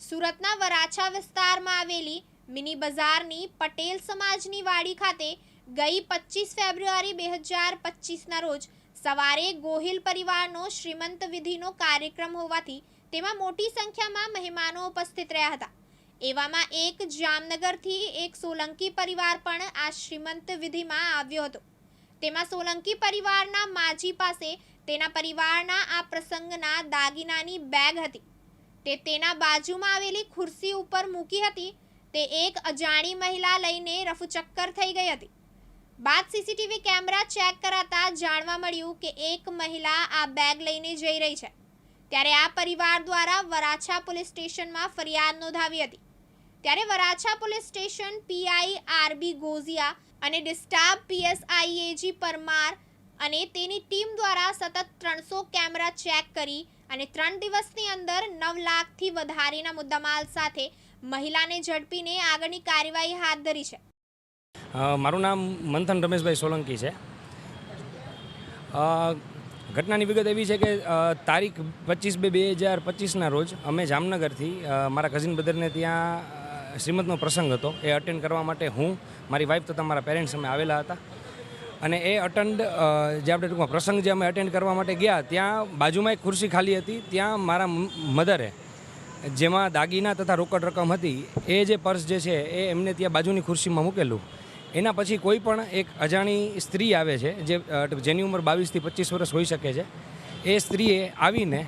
સુરતના વરાછા વિસ્તારમાં આવેલી મિની બજારની પટેલ સમાજની વાડી ખાતે ગઈ પચીસ ફેબ્રુઆરી બે હજાર પચીસના રોજ સવારે ગોહિલ પરિવારનો શ્રીમંત વિધિનો કાર્યક્રમ હોવાથી તેમાં મોટી સંખ્યામાં મહેમાનો ઉપસ્થિત રહ્યા હતા. એવામાં એક જામનગરથી એક સોલંકી પરિવાર પણ આ શ્રીમંત વિધિમાં આવ્યો હતો. તેમાં સોલંકી પરિવારના માજી પાસે તેના પરિવારના આ પ્રસંગના દાગીનાની બેગ હતી. તે તેના બાજુમાં આવેલી ખુરશી ઉપર મૂકી હતી. તે એક અજાણી મહિલા લઈને રફુચક્કર થઈ ગઈ હતી. બાદ સીસીટીવી કેમેરા ચેક કરાતા જાણવા મળ્યું કે એક મહિલા આ બેગ લઈને જઈ રહી છે. ત્યારે આ પરિવાર દ્વારા વરાછા પોલીસ સ્ટેશનમાં ફરિયાદ નોંધાવી હતી. ત્યારે Varachha police station PI RB Gojiya અને ડિસ્ટાફ પીએસઆઈ એજી પરમાર અને તેની ટીમ દ્વારા સતત ત્રણસો કેમેરા ચેક કરી અને ત્રણ દિવસની અંદર નવ લાખથી વધારેના મુદ્દામાલ સાથે મહિલાને ઝડપીને આગળની કાર્યવાહી હાથ ધરી છે. મારું નામ મંથન રમેશભાઈ સોલંકી છે. ઘટનાની વિગત એવી છે કે તારીખ પચીસ બે બે હજાર પચીસના રોજ અમે જામનગરથી મારા કઝિન બ્રધરને ત્યાં શ્રીમદનો પ્રસંગ હતો. એ અટેન્ડ કરવા માટે હું, મારી વાઈફ તથા મારા પેરેન્ટ્સ અમે આવેલા હતા. અને એ અટેન્ડ જે આપણે ટૂંકમાં પ્રસંગ જે અમે અટેન્ડ કરવા માટે ગયા, ત્યાં બાજુમાં એક ખુરશી ખાલી હતી, ત્યાં મારા મધરે, જેમાં દાગીના તથા રોકડ રકમ હતી, એ જે પર્સ જે છે, એ એમને ત્યાં બાજુની ખુરશીમાં મૂકેલું. એના પછી કોઈ પણ એક અજાણી સ્ત્રી આવે છે, જે જેની ઉંમર બાવીસથી પચીસ વર્ષ હોઈ શકે છે, એ સ્ત્રીએ આવીને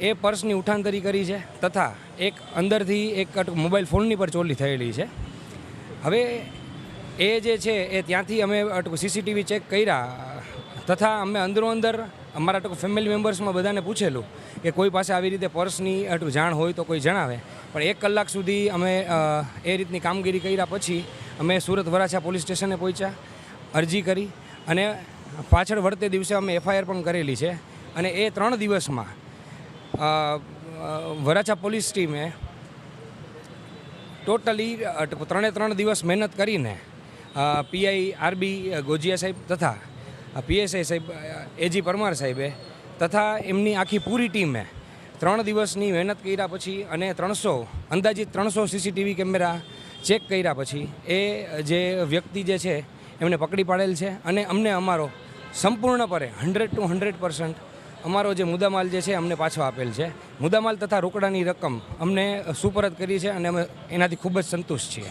એ પર્સની ઉઠાંતરી કરી છે, તથા એક અંદરથી એક મોબાઈલ ફોનની પર ચોરી થયેલી છે. હવે એ જે છે, એ ત્યાંથી અમે સીસીટીવી ચેક કર્યા. તથા અમે અંદરો અંદર અમારા ટૂંક ફેમિલી મેમ્બર્સમાં બધાને પૂછેલું કે કોઈ પાસે આવી રીતે પર્સની અટું જાણ હોય તો કોઈ જણાવે. પણ એક કલાક સુધી અમે એ રીતની કામગીરી કર્યા પછી અમે સુરત વરાછા પોલીસ સ્ટેશને પહોંચ્યા, અરજી કરી અને પાછળ વળતે દિવસે અમે એફઆઈઆર પણ કરેલી છે. અને એ ત્રણ દિવસમાં વરાછા પોલીસ ટીમે ટોટલી ત્રણે ત્રણ દિવસ મહેનત કરીને પીઆઈ આરબી ગોજિયા સાહેબ તથા પીએસઆઈ સાહેબ એજી પરમાર સાહેબે તથા એમની આખી પૂરી ટીમે ત્રણ દિવસની મહેનત કર્યા પછી અને ત્રણસો, અંદાજિત ત્રણસો સીસીટીવી કેમેરા ચેક કર્યા પછી એ જે વ્યક્તિ જે છે એમને પકડી પાડેલ છે અને અમને અમારો સંપૂર્ણપણે હંડ્રેડ ટુ હંડ્રેડ પર્સન્ટ અમારો જે મુદ્દામાલ જે છે અમને પાછો આપેલ છે. મુદ્દામાલ તથા રોકડાની રકમ અમને સુપરત કરી છે અને અમે એનાથી ખૂબ જ સંતુષ્ટ છીએ.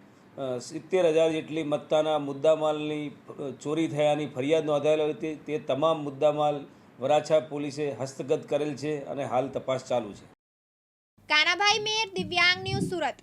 સિત્તેર હજાર જેટલી મત્તાના મુદ્દામાલની ચોરી થયાની ફરિયાદ નોંધાયેલી હતી તે તમામ મુદ્દામાલ વરાછા પોલીસે હસ્તગત કરેલ છે અને હાલ તપાસ ચાલુ છે. કાનાભાઈ મેર, દિવ્યાંગ ન્યૂઝ સુરત.